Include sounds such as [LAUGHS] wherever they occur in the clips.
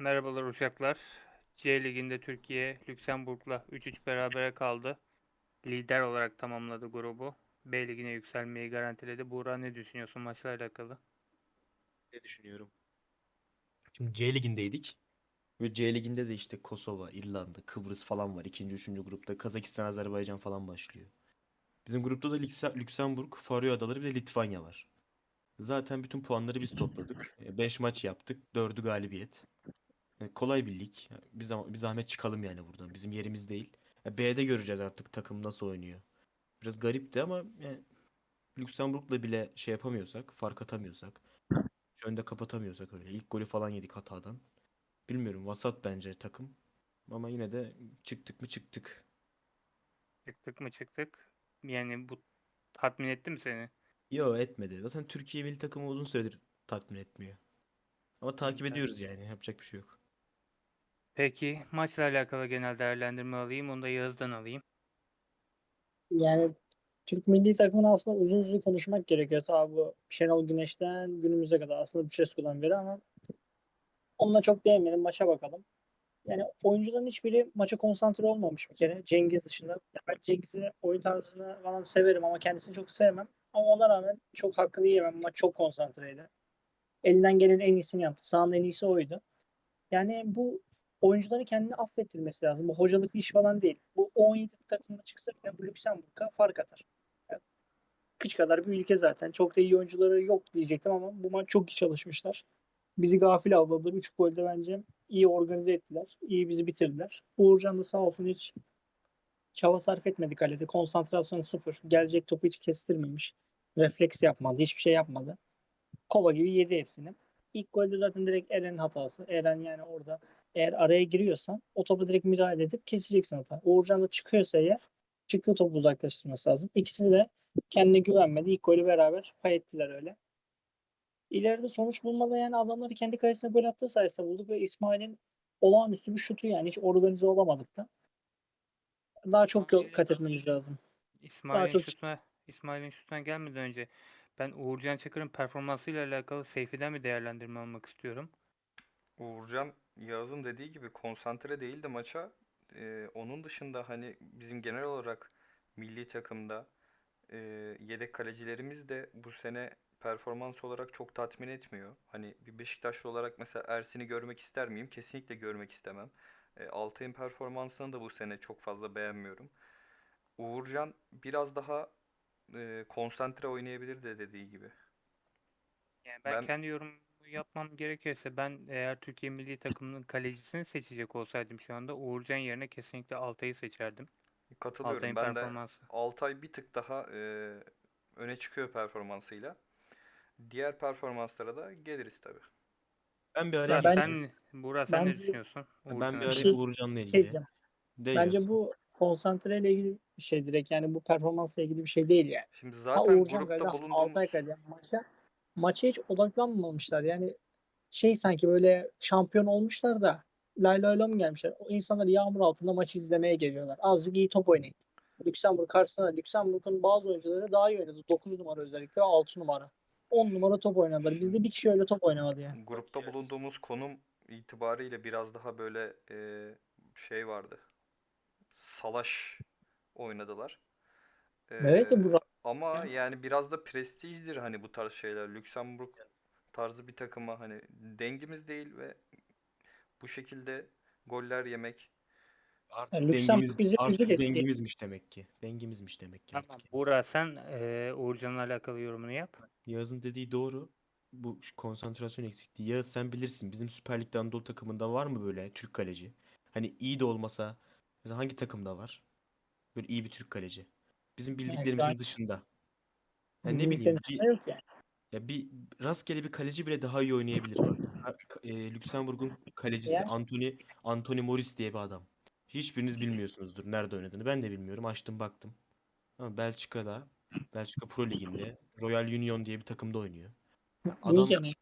Merhabalar uşaklar. C Ligi'nde Türkiye Lüksemburg'la 3-3 berabere kaldı. Lider olarak tamamladı grubu. B Ligi'ne yükselmeyi garantiledi. Buğra ne düşünüyorsun maçla alakalı? Ne düşünüyorum? Şimdi C ligindeydik. Ve C liginde de işte Kosova, İrlanda, Kıbrıs falan var. İkinci, üçüncü grupta Kazakistan, Azerbaycan falan başlıyor. Bizim grupta da Lükse- Lüksemburg, Faroe Adaları de Litvanya var. Zaten bütün puanları biz topladık. 5 maç yaptık. 4'ü galibiyet. Yani kolay bir lig. Bir, zah- bir zahmet çıkalım yani buradan. Bizim yerimiz değil. Ya B'de göreceğiz artık takım nasıl oynuyor. Biraz garipti ama yani Lüksemburg'la bile şey yapamıyorsak, fark atamıyorsak, önde kapatamıyorsak öyle. İlk golü falan yedik hatadan. Bilmiyorum vasat bence takım. Ama yine de çıktık mı çıktık. Çıktık mı çıktık. Yani bu tatmin etti mi seni? Yo etmedi. Zaten Türkiye milli takımı uzun süredir tatmin etmiyor. Ama takip ediyoruz yani. Yapacak bir şey yok. Peki maçla alakalı genel değerlendirme alayım. Onu da Yağız'dan alayım. Yani Türk milli takımını aslında uzun uzun konuşmak gerekiyor. Tabi bu Şenol Güneş'ten günümüze kadar aslında Buçescu'dan beri ama onunla çok değinmedim. Maça bakalım. Yani oyuncuların hiçbiri maça konsantre olmamış bir kere. Cengiz dışında. Ya ben Cengiz'i oyun tarzını falan severim ama kendisini çok sevmem. Ama ona rağmen çok hakkını yiyemem. Maç çok konsantreydi. Elinden gelen en iyisini yaptı. Sahanın en iyisi oydu. Yani bu oyuncuların kendini affettirmesi lazım. Bu hocalık iş falan değil. Bu 17 takımda çıksa bile bu Lüksemburg'a fark atar. Yani kıç kadar bir ülke zaten. Çok da iyi oyuncuları yok diyecektim ama bu maç çok iyi çalışmışlar. Bizi gafil avladılar. 3 golde bence iyi organize ettiler. İyi bizi bitirdiler. Uğurcan da sağ olsun hiç çaba sarf etmedi kalede. Konsantrasyonu sıfır. Gelecek topu hiç kestirmemiş. Refleks yapmadı. Hiçbir şey yapmadı. Kova gibi yedi hepsini. İlk golde zaten direkt Eren'in hatası. Eren yani orada eğer araya giriyorsan o topa direkt müdahale edip keseceksin hata. Uğurcan da çıkıyorsa eğer çıktığı topu uzaklaştırması lazım. İkisi de kendine güvenmedi. İlk golü beraber pay ettiler öyle. İleride sonuç bulmada yani adamları kendi kalesine gol attığı sayesinde bulduk ve İsmail'in olağanüstü bir şutu yani hiç organize olamadık da. Daha çok yol kat etmemiz lazım. İsmail'in şutuna, İsmail'in şutuna gelmeden önce ben Uğurcan Çakır'ın performansıyla alakalı Seyfi'den bir değerlendirme almak istiyorum. Uğurcan Yağız'ın dediği gibi konsantre değildi maça. Ee, onun dışında hani bizim genel olarak milli takımda e, yedek kalecilerimiz de bu sene performans olarak çok tatmin etmiyor. Hani bir Beşiktaşlı olarak mesela Ersin'i görmek ister miyim? Kesinlikle görmek istemem. E, Altay'ın performansını da bu sene çok fazla beğenmiyorum. Uğurcan biraz daha e, konsantre oynayabilir de dediği gibi. Yani ben, Ben- kendi yorum yapmam gerekirse ben eğer Türkiye milli takımının kalecisini seçecek olsaydım şu anda Uğurcan yerine kesinlikle Altay'ı seçerdim. Katılıyorum. Altay'ın Ben de performansı. Altay bir tık daha e, öne çıkıyor performansıyla. Diğer performanslara da geliriz tabii. Ben bir araya ben- sen, Buğra sen ne bence- düşünüyorsun? ben Uğurcan'a bir araya Şey- Uğurcan'la Şey ilgili. diyeceğim. De Bence bu konsantre ile ilgili bir şey direkt yani bu performansla ilgili bir şey değil yani. Şimdi Ha zaten Uğurcan grupta galiba bulunduğumuz Altay Kale maça maça hiç odaklanmamışlar. Yani şey sanki böyle şampiyon olmuşlar da lay lay lom gelmişler. O insanlar yağmur altında maçı izlemeye geliyorlar. Azıcık iyi top oynayın. Lüksemburg karşısında Lüksemburg'un bazı oyuncuları daha iyi oynadı. 9 numara özellikle ve 6 numara. 10 numara top oynadılar. Bizde bir kişi öyle top oynamadı yani. grupta bulunduğumuz konum itibariyle biraz daha böyle e, şey vardı. Salaş oynadılar. E, Evet bu ra- ama yani biraz da prestijdir hani bu tarz şeyler. Lüksemburg tarzı bir takıma hani dengimiz değil ve bu şekilde goller yemek Artık Yani dengimiz, bizi artık üzülecek. dengimizmiş demek ki. Dengimizmiş demek ki Tamam. Buğra sen eee Uğurcan'la alakalı yorumunu yap. Yağız'ın dediği doğru. Bu konsantrasyon eksikliği. Yağız sen bilirsin. Bizim Süper Lig'de Anadolu takımında var mı böyle Türk kaleci? Hani iyi de olmasa mesela hangi takımda var? Böyle iyi bir Türk kaleci. Bizim bildiklerimizin ben- dışında. Ya ne bileyim bir, yani. ya bir rastgele bir kaleci bile daha iyi oynayabilir bak. E, Lüksemburg'un kalecisi Ya. Anthony Anthony Morris diye bir adam. Hiçbiriniz bilmiyorsunuzdur nerede oynadığını. Ben de bilmiyorum. Açtım baktım. Ama Belçika'da Belçika Pro Ligi'nde Royal Union diye bir takımda oynuyor. [LAUGHS] Adam yani?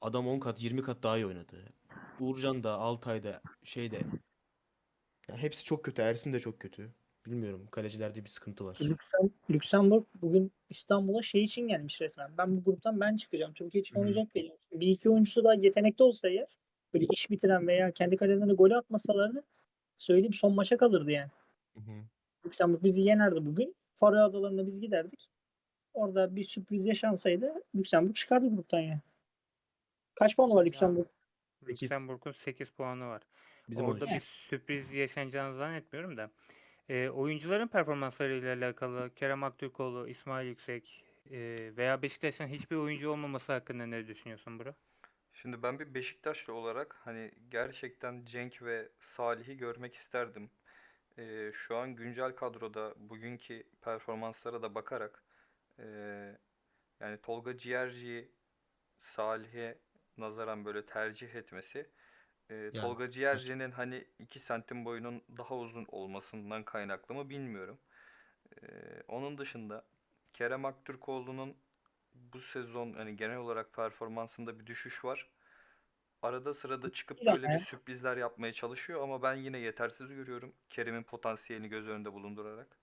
Adam 10 kat 20 kat daha iyi oynadı. Uğurcan da Altay'da şeyde ya hepsi çok kötü. Ersin de çok kötü. Bilmiyorum. Kalecilerde bir sıkıntı var. Lüksem, Lüksemburg bugün İstanbul'a şey için gelmiş resmen. Ben bu gruptan ben çıkacağım. Türkiye için oynayacak değilim. Bir iki oyuncusu daha yetenekli olsa eğer böyle iş bitiren veya kendi kalelerine golü atmasalardı söyleyeyim son maça kalırdı yani. Hı hı. Lüksemburg bizi yenerdi bugün. Faroe Adaları'na biz giderdik. Orada bir sürpriz yaşansaydı Lüksemburg çıkardı gruptan yani. Kaç puanı var Lüksemburg? Lüksemburg'un 8 puanı var. Bizim Orada 13. bir sürpriz yaşanacağını zannetmiyorum da. E, oyuncuların performanslarıyla alakalı Kerem Aktürkoğlu, İsmail Yüksek e, veya Beşiktaş'ın hiçbir oyuncu olmaması hakkında ne düşünüyorsun bro? Şimdi ben bir Beşiktaşlı olarak hani gerçekten Cenk ve Salih'i görmek isterdim. Ee, şu an güncel kadroda bugünkü performanslara da bakarak ee, yani Tolga Ciğerci'yi Salih'e nazaran böyle tercih etmesi ee, Ya, Tolga Ciğerci'nin hani 2 santim boyunun daha uzun olmasından kaynaklı mı bilmiyorum. Ee, onun dışında Kerem Aktürkoğlu'nun bu sezon hani genel olarak performansında bir düşüş var. Arada sırada çıkıp böyle bir sürprizler yapmaya çalışıyor ama ben yine yetersiz görüyorum Kerem'in potansiyelini göz önünde bulundurarak.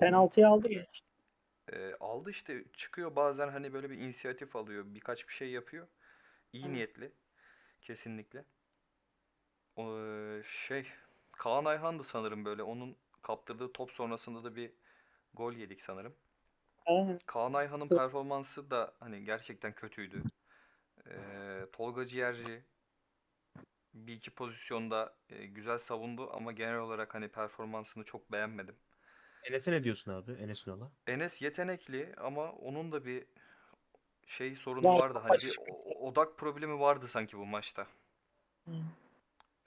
Penaltıyı aldı ya. e, aldı işte çıkıyor bazen hani böyle bir inisiyatif alıyor birkaç bir şey yapıyor. İyi Hı. niyetli kesinlikle. Şey Kaan Ayhan'dı sanırım böyle onun kaptırdığı top sonrasında da bir gol yedik sanırım. Aynen. Kaan Ayhan'ın performansı da hani gerçekten kötüydü. Ee, Tolga Ciğerci bir iki pozisyonda e, güzel savundu ama genel olarak hani performansını çok beğenmedim. Enes'e ne diyorsun abi? Enes Ünal'a. Enes yetenekli ama onun da bir şey sorunu Var, vardı. Hani bir o- odak problemi vardı sanki bu maçta. Hı.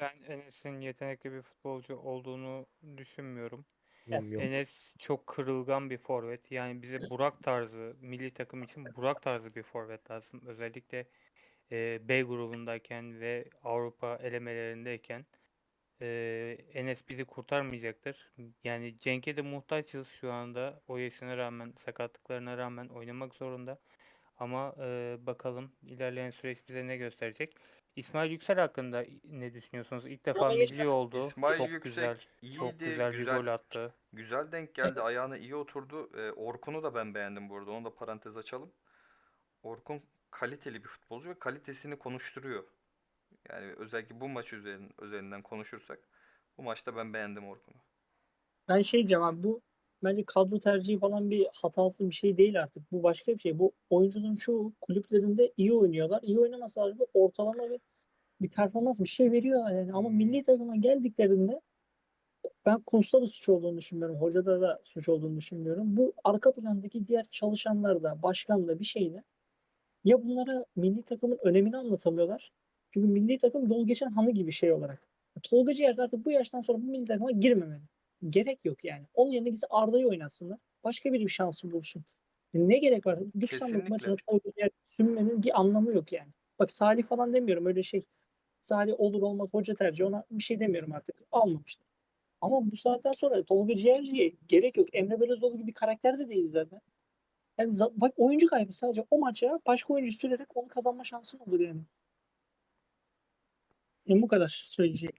Ben Enes'in yetenekli bir futbolcu olduğunu düşünmüyorum. Yes. Bilmiyorum. Enes çok kırılgan bir forvet. Yani bize Burak tarzı, milli takım için Burak tarzı bir forvet lazım. Özellikle e, B grubundayken ve Avrupa elemelerindeyken e, Enes bizi kurtarmayacaktır. Yani Cenk'e de muhtaçız şu anda. O yaşına rağmen, sakatlıklarına rağmen oynamak zorunda. Ama e, bakalım ilerleyen süreç bize ne gösterecek. İsmail Yüksel hakkında ne düşünüyorsunuz? İlk defa milli oldu. İsmail Çok Yüksek güzel, iyiydi, çok güzel bir güzel gol attı. Güzel denk geldi. Ayağına iyi oturdu. Ee, Orkun'u da ben beğendim bu arada. Onu da parantez açalım. Orkun kaliteli bir futbolcu ve kalitesini konuşturuyor. Yani özellikle bu maç üzerin, üzerinden konuşursak bu maçta ben beğendim Orkun'u. Ben şey diyeceğim abi bu bence kadro tercihi falan bir hatası bir şey değil artık. Bu başka bir şey. Bu oyuncuların çoğu kulüplerinde iyi oynuyorlar. İyi oynamasalar da ortalama bir, bir performans bir şey veriyor yani. Ama Hmm. milli takıma geldiklerinde ben Kuntz'ta da suç olduğunu düşünmüyorum. Hocada da suç olduğunu düşünmüyorum. Bu arka plandaki diğer çalışanlar da başkan da bir şeyde ya bunlara milli takımın önemini anlatamıyorlar. Çünkü milli takım yol geçen hanı gibi şey olarak. Tolga Ciğer artık bu yaştan sonra bu milli takıma girmemeli. Gerek yok yani. Onun yerine gitse Arda'yı oynatsınlar. Başka biri bir şansı bulsun. Ne gerek var? Lüksemburg maçına Ciğer sünmenin bir anlamı yok yani. Bak Salih falan demiyorum öyle şey. Salih olur olmaz hoca tercihi ona bir şey demiyorum artık. Almamıştır. Ama bu saatten sonra Tolga Ciğerci'ye gerek yok. Emre Belözoğlu gibi bir karakter de değil zaten. Yani bak oyuncu kaybı sadece o maça başka oyuncu sürerek onu kazanma şansın olur yani. Yani bu kadar söyleyeceğim.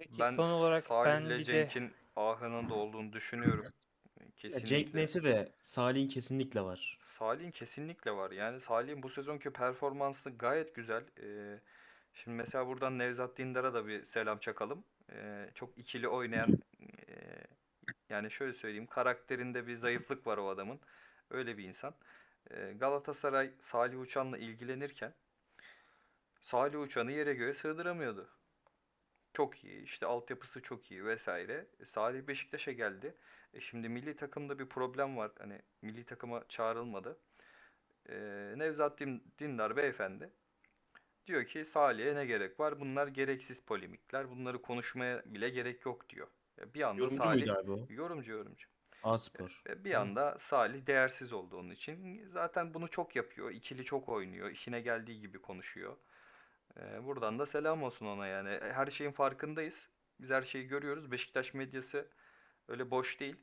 Peki Ben son olarak ben Salih'le bir de Cenk'in ahının da olduğunu düşünüyorum. Ya Kesinlikle. Cenk neyse de Salih'in kesinlikle var. Salih'in kesinlikle var. Yani Salih'in bu sezonki performansı gayet güzel. Ee, şimdi mesela buradan Nevzat Dindar'a da bir selam çakalım. Ee, çok ikili oynayan e, yani şöyle söyleyeyim karakterinde bir zayıflık var o adamın. Öyle bir insan. Ee, Galatasaray Salih Uçan'la ilgilenirken Salih Uçan'ı yere göğe sığdıramıyordu. Çok iyi. işte altyapısı çok iyi vesaire. E, Salih Beşiktaş'a geldi. E şimdi milli takımda bir problem var. Hani milli takıma çağrılmadı. E, Nevzat Din- Dindar beyefendi diyor ki Salih'e ne gerek var? Bunlar gereksiz polemikler. Bunları konuşmaya bile gerek yok diyor. E, bir anda Yorumcu Salih abi o? yorumcu yorumcu. A-Spor. E, Bir anda Salih değersiz oldu onun için. Zaten bunu çok yapıyor. İkili çok oynuyor. İşine geldiği gibi konuşuyor. E, Buradan da selam olsun ona yani. E, Her şeyin farkındayız. Biz her şeyi görüyoruz. Beşiktaş medyası öyle boş değil.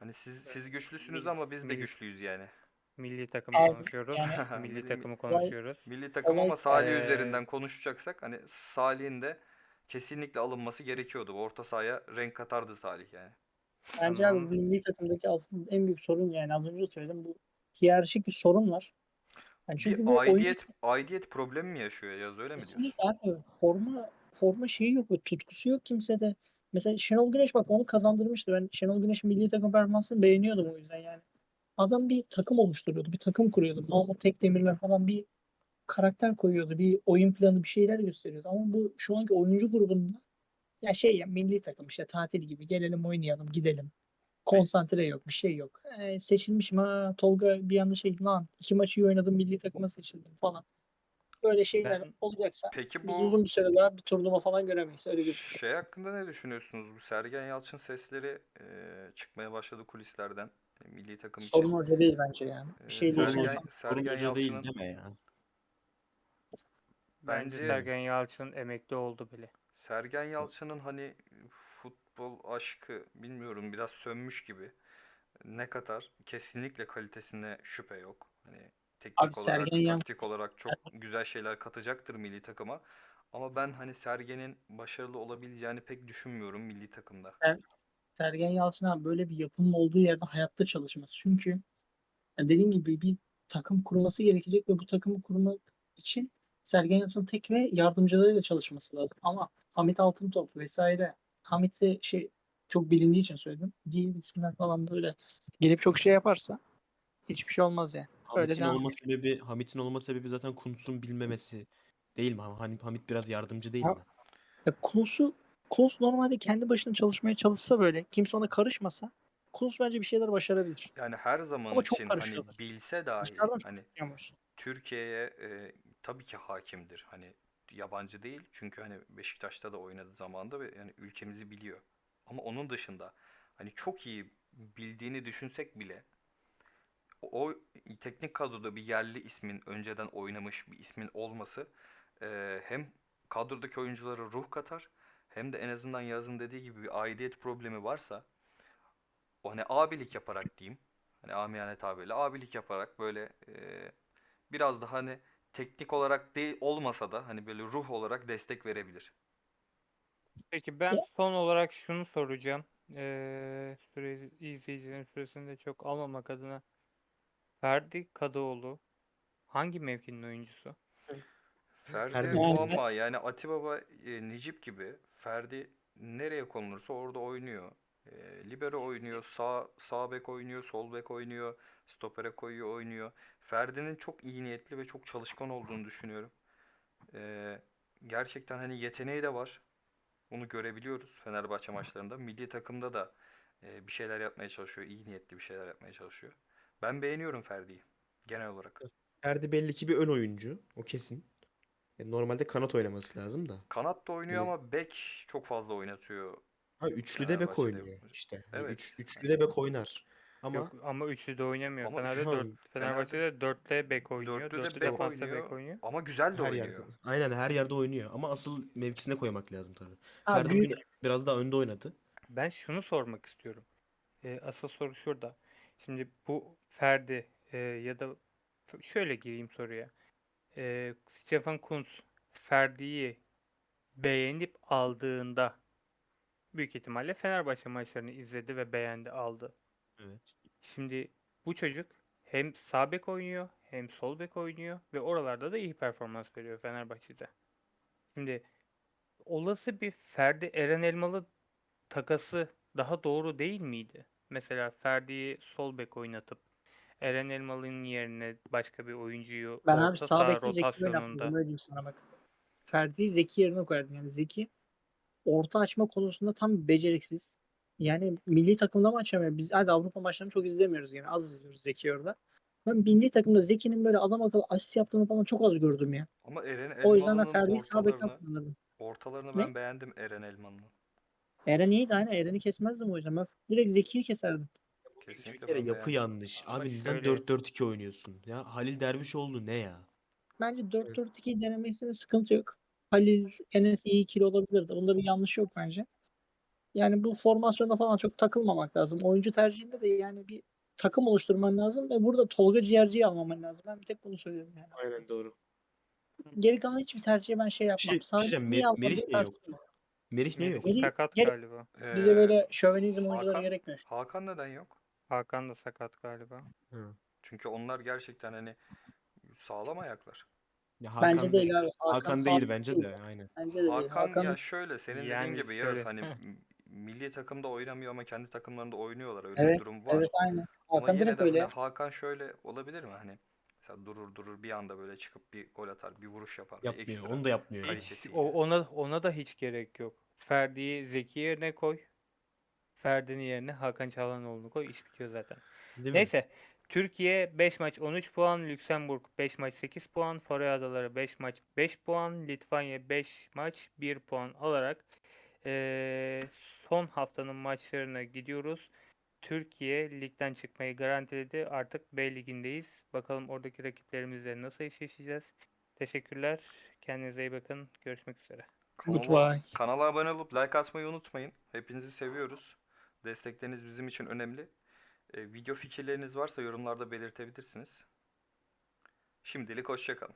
Hani siz siz güçlüsünüz ama biz de güçlüyüz yani. milli takımı Abi, konuşuyoruz. yani- [LAUGHS] milli takımı konuşuyoruz. Milli takım ama Olay- Salih Eee, üzerinden konuşacaksak hani Salih'in de kesinlikle alınması gerekiyordu. Orta sahaya renk katardı Salih yani. Bence abi milli takımdaki aslında en büyük sorun yani az önce söyledim bu hiyerarşik bir sorun var. Yani Bir çünkü bu oyuncu aidiyet aidiyet problemi mi yaşıyor Yaz öyle mi diyorsun? kesinlikle abi forma forma şeyi yok, tutkusu yok kimsede. Mesela Şenol Güneş bak onu kazandırmıştı. Ben Şenol Güneş'in milli takım performansını beğeniyordum o yüzden yani. Adam bir takım oluşturuyordu, bir takım kuruyordu. Mahmut Tekdemirler falan bir karakter koyuyordu, bir oyun planı bir şeyler gösteriyordu. Ama bu şu anki oyuncu grubunda ya şey ya milli takım işte tatil gibi gelelim oynayalım gidelim. Konsantre yok bir şey yok. Ee, seçilmişim ha Tolga bir anda şey lan iki maçı iyi oynadım milli takıma seçildim falan. Böyle şeyler Ben- olacaksa Peki biz bu uzun bir süre daha bir turnuva falan göremeyiz. Öyle gözüküyor. şey hakkında ne düşünüyorsunuz? Bu Sergen Yalçın sesleri e, çıkmaya başladı kulislerden. E, milli takım için. Sorun orada değil bence yani. E, Bir şey değil. Sergen- Sergen, Sorun Sergen hoca değil Yalçın'ın deme ya. Bence Bence- Sergen Yalçın emekli oldu bile. Sergen Yalçın'ın hani futbol aşkı bilmiyorum biraz sönmüş gibi. Ne kadar kesinlikle kalitesine şüphe yok. Hani teknik Abi olarak, Sergen Yal- taktik olarak çok güzel şeyler katacaktır milli takıma. Ama ben hani Sergen'in başarılı olabileceğini pek düşünmüyorum milli takımda. Sergen Yalçın abi böyle bir yapının olduğu yerde hayatta çalışması. Çünkü dediğim gibi bir takım kurması gerekecek ve bu takımı kurmak için Sergen Yalçın tek ve yardımcılarıyla çalışması lazım. Ama Hamit Altıntop vesaire Hamit'i şey çok bilindiği için söyledim. Diğer isimler falan böyle gelip çok şey yaparsa hiçbir şey olmaz yani. Öyle Hamit'in olma sebebi, Hamit'in olma sebebi zaten Kuntz'un bilmemesi değil mi? Hamit, Hamit biraz yardımcı değil Ha- mi? Ya Kunus'u Kunus normalde kendi başına çalışmaya çalışsa böyle kimse ona karışmasa Kunus bence bir şeyler başarabilir. Yani her zaman Ama çok için hani bilse dahi hani. Türkiye'ye e, tabii ki hakimdir. Hani yabancı değil. Çünkü hani Beşiktaş'ta da oynadı zamanında ve yani ülkemizi biliyor. Ama onun dışında hani çok iyi bildiğini düşünsek bile o, o teknik kadroda bir yerli ismin önceden oynamış bir ismin olması e, hem kadrodaki oyunculara ruh katar hem de en azından Yaz'ın dediği gibi bir aidiyet problemi varsa o hani abilik yaparak diyeyim. Hani amiyane tabirle abilik yaparak böyle e, biraz daha hani teknik olarak değil olmasa da hani böyle ruh olarak destek verebilir. Peki ben son olarak şunu soracağım. Ee, süre, izleyicilerin süresini de çok almamak adına. Ferdi Kadıoğlu hangi mevkinin oyuncusu? Ferdi Ferdi muamma yani Atibaba e, Necip gibi Ferdi nereye konulursa orada oynuyor. E, libero oynuyor, sağ sağ bek oynuyor, sol bek oynuyor, stopere koyuyor, oynuyor. Ferdi'nin çok iyi niyetli ve çok çalışkan olduğunu düşünüyorum. E, gerçekten hani yeteneği de var. Bunu görebiliyoruz Fenerbahçe maçlarında. Milli takımda da e, bir şeyler yapmaya çalışıyor. iyi niyetli bir şeyler yapmaya çalışıyor. Ben beğeniyorum Ferdi'yi genel olarak. Ferdi belli ki bir ön oyuncu. O kesin. Yani normalde kanat oynaması lazım da. Kanat da oynuyor Evet. ama bek çok fazla oynatıyor. Ha üçlüde bek Fenerbahçe'de oynuyor işte. Yani Evet. üç, üçlüde bek oynar. Ama Yok ama üçlü de oynamıyor. Ama Fener'de şu dört, an- Fenerbahçe'de dörtte bek oynuyor. Dörtlü de bek defansta oynuyor. bek oynuyor. Ama güzel de her oynuyor. yerde. Aynen her yerde oynuyor. Ama asıl mevkisine koymak lazım tabii. Ha, Ferdi büyük- bugün biraz daha önde oynadı. Ben şunu sormak istiyorum. Ee, asıl soru şurada. Şimdi bu Ferdi e, ya da f- şöyle gireyim soruya. Ee, Stefan Kuntz Ferdi'yi beğenip aldığında büyük ihtimalle Fenerbahçe maçlarını izledi ve beğendi, aldı. Evet. Şimdi bu çocuk hem sağ bek oynuyor hem sol bek oynuyor ve oralarda da iyi performans veriyor Fenerbahçe'de. Şimdi olası bir Ferdi Eren Elmalı takası daha doğru değil miydi? Mesela Ferdi'yi sol bek oynatıp Eren Elmalı'nın yerine başka bir oyuncuyu Ben abi sağ bekte Zeki rotasyonunda öyle sana bak. Ferdi'yi Zeki yerine koyardım. Yani Zeki orta açma konusunda tam beceriksiz. Yani milli takımda mı açamıyor? Biz hadi Avrupa maçlarını çok izlemiyoruz yani. Az izliyoruz Zeki orada. Ben milli takımda Zeki'nin böyle adam akıllı asist yaptığını falan çok az gördüm ya. Ama Eren O yüzden ben Ferdi'yi sağ bekten ortalarını, kullanırdım. ortalarını Ne? ben beğendim Eren Elmalı'nın. Eren iyiydi aynen. Eren'i kesmezdim o yüzden. Ben direkt Zeki'yi keserdim. Bir Kesinlikle kere ben yapı beğendim. yanlış. Ama Abi neden şöyle- 4-4-2 oynuyorsun? Ya Halil Dervişoğlu ne ya? Bence 4-4-2 denemesinde sıkıntı yok. Halil, Enes iyi ikili olabilirdi. Bunda bir yanlış yok bence. Yani bu formasyona falan çok takılmamak lazım. Oyuncu tercihinde de yani bir takım oluşturman lazım ve burada Tolga Ciğerci'yi almaman lazım. Ben bir tek bunu söylüyorum yani. Aynen doğru. Geri kalan hiçbir tercihe ben şey yapmam. şey, bir şey Sadece niye Mer- Merih niye yok? Merih niye yok? Melih- sakat Gel- galiba. Bize Ee, böyle şövenizm oyuncuları gerekmiyor. Hakan neden yok? Hakan da sakat galiba. Hı. Çünkü onlar gerçekten hani sağlam ayaklar. Ya Bence Hakan değil abi. Hakan, Hakan değil bence de aynen. Bence de değil. Hakan, Hakan ya şöyle senin Yani dediğin gibi Yağız şöyle- hani milli takımda oynamıyor ama kendi takımlarında oynuyorlar. Öyle Evet, bir durum var. evet. Ama Hakan yine direkt de öyle. hani Hakan şöyle olabilir mi hani mesela durur durur bir anda böyle çıkıp bir gol atar, bir vuruş yapar, bir Yapmıyor. ekstra Onu da yapmıyor. Hiç, kalitesiyle. o, ona ona da hiç gerek yok. Ferdi'yi Zeki yerine koy. Ferdi'nin yerine Hakan Çalhanoğlu'nu koy. iş bitiyor zaten. Değil mi? Neyse. Türkiye 5 maç 13 puan, Lüksemburg 5 maç 8 puan, Faroe Adaları 5 maç 5 puan, Litvanya 5 maç 1 puan alarak eee, son haftanın maçlarına gidiyoruz. Türkiye ligden çıkmayı garantiledi. Artık B ligindeyiz. Bakalım oradaki rakiplerimizle nasıl eşleşeceğiz. Teşekkürler. Kendinize iyi bakın. Görüşmek üzere. Kanala, Goodbye. kanala abone olup like atmayı unutmayın. Hepinizi seviyoruz. Destekleriniz bizim için önemli. E, video fikirleriniz varsa yorumlarda belirtebilirsiniz. Şimdilik hoşça kalın.